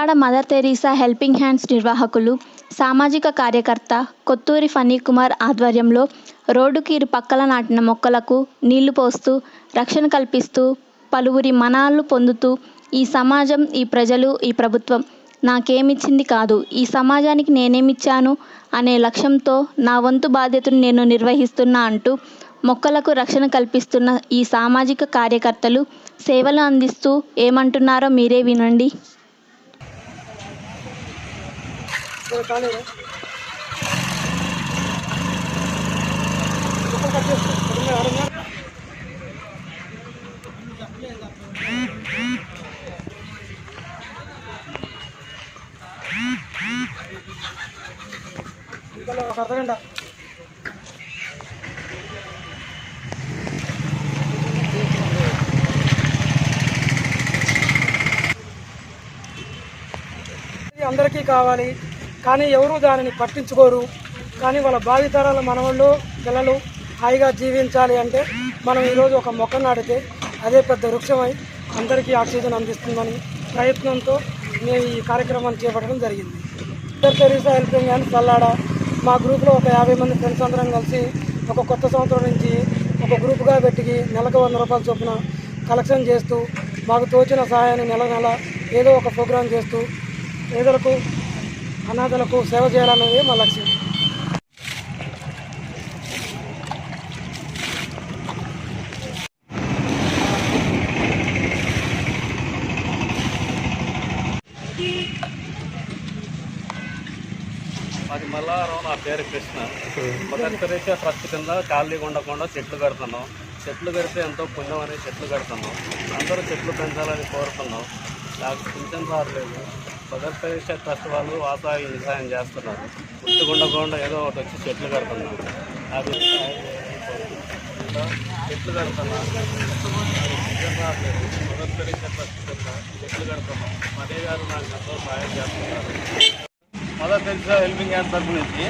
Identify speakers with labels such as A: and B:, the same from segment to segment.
A: సల్లాడ Mother Teresa helping hands నిర్వాహకులు సామాజిక కార్యకర్త కొత్తూరి ఫనీ కుమార్ ఆధ్వర్యంలో రోడ్డుకి ఇరుపక్కల నాటిన మొక్కలకు నీళ్ళు పోస్తూ రక్షణ కల్పిస్తూ పలువురి మనాలు పొందుతూ ఈ సమాజం ఈ ప్రజలు ఈ ప్రభుత్వం నాకేమిచ్చింది కాదు. ఈ సమాజానికి నేనేమిచ్చాను అనే లక్ష్యంతో నా వంతు బాధ్యతను నేను నిర్వహిస్తున్నా అంటూ మొక్కలకు రక్షణ కల్పిస్తున్న ఈ సామాజిక కార్యకర్తలు సేవలు అందిస్తూ ఏమంటున్నారో మీరే వినండి.
B: ఒక అర్ధగంట ఇది అందరికీ కావాలి కానీ ఎవరు దానిని పట్టించుకోరు. కానీ వాళ్ళ భావితరాల మనవాళ్ళు పిల్లలు హాయిగా జీవించాలి అంటే మనం ఈరోజు ఒక మొక్క నాటితే అదే పెద్ద వృక్షమై అందరికీ ఆక్సిజన్ అందిస్తుందని ప్రయత్నంతో మేము ఈ కార్యక్రమాన్ని చేపట్టడం జరిగింది. ఇద్దరు తెరీసా హెల్పింగ్ హ్యాండ్ సల్లాడ మా గ్రూప్లో ఒక యాభై మంది ఫ్రెండ్స్ అందరం కలిసి ఒక కొత్త సంవత్సరం నుంచి ఒక గ్రూప్గా పెట్టి నెలకు వంద రూపాయల చొప్పున కలెక్షన్ చేస్తూ మాకు తోచిన సహాయాన్ని నెల నెల ఏదో ఒక ప్రోగ్రాం చేస్తూ పేదలకు అనాథలకు సేవ చేయాలన్నది మా లక్ష్యం.
C: అది మల్లారం నా పేరు కృష్ణ. మొదటి తెరిచే ట్రస్ట్ కింద ఖాళీ ఉండకుండా చెట్లు కడుతున్నాం. చెట్లు కడితే ఎంతో పుణ్యం అని చెట్లు కడుతున్నాం. అందరూ చెట్లు పెంచాలని కోరుతున్నాం. నాకు పింఛన్ రావట్లేదు. మొదటి తెరిచే ట్రస్ట్ వాళ్ళు వాతావరణ వ్యవసాయం చేస్తున్నారు. పుట్టి ఏదో ఒకటి వచ్చి చెట్లు కడుతున్నారు. అది చెట్లు కడుతున్నాం పింఛన్ రావట్లేదు. మొదటి తెరిచే ట్రస్ట్ కింద చెట్లు కడుతున్నాం మదే గారు నాకు ఎంతో సహాయం చేస్తున్నారు.
D: మదర్ తెలిసిన హెల్పింగ్ హ్యాండ్ తరపు నుంచి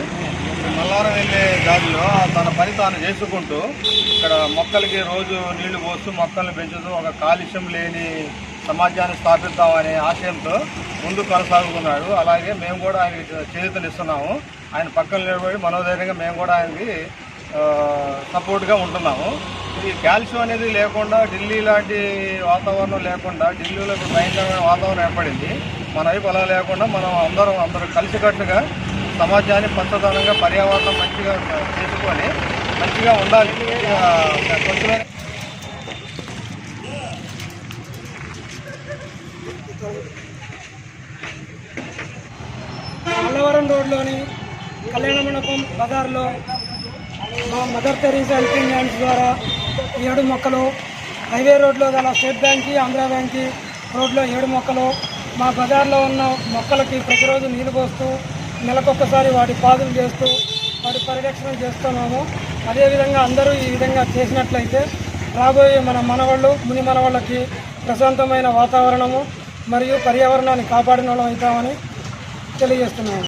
D: మల్లారం వెళ్ళే దారిలో తన పని తాను చేసుకుంటూ ఇక్కడ మొక్కలకి రోజు నీళ్ళు పోస్తూ మొక్కలను పెంచుతూ ఒక కాలుష్యం లేని సమాజాన్ని స్థాపిద్దామనే ఆశయంతో ముందు కొనసాగుతున్నాడు. అలాగే మేము కూడా ఆయనకి చేతునిస్తున్నాము ఆయన పక్కన నిలబడి మనోధైర్యంగా మేము కూడా ఆయనకి సపోర్ట్గా ఉంటున్నాము. ఈ కాల్షియం అనేది లేకుండా ఢిల్లీ లాంటి వాతావరణం లేకుండా ఢిల్లీలో ఇప్పుడు భయంకరమైన వాతావరణం ఏర్పడింది. మన వైపు అలా లేకుండా మనం అందరం అందరం కలిసికట్టుగా సమాజాన్ని పచ్చదనంగా పర్యావరణం మంచిగా చేసుకొని మంచిగా ఉండాలి. కొంచెం కొంచెమే
B: మల్లవరం రోడ్లోని కళ్యాణ మండపం బజార్లో మా మదర్ తెరీసా హెల్పింగ్ హ్యాండ్స్ ద్వారా ఏడు మొక్కలు హైవే రోడ్లో గల స్టేట్ బ్యాంక్కి ఆంధ్రా బ్యాంక్కి రోడ్లో ఏడు మొక్కలు మా బజార్లో ఉన్న మొక్కలకి ప్రతిరోజు నీళ్ళు పోస్తూ నెలకొకసారి వాటి పాదులు చేస్తూ వాటి పరిరక్షణ చేస్తున్నాము. అదేవిధంగా అందరూ ఈ విధంగా చేసినట్లయితే రాబోయే మన మనవాళ్ళు ముని మనవాళ్ళకి ప్రశాంతమైన వాతావరణము మరియు పర్యావరణాన్ని కాపాడిన వాళ్ళం అవుతామని తెలియజేస్తున్నాము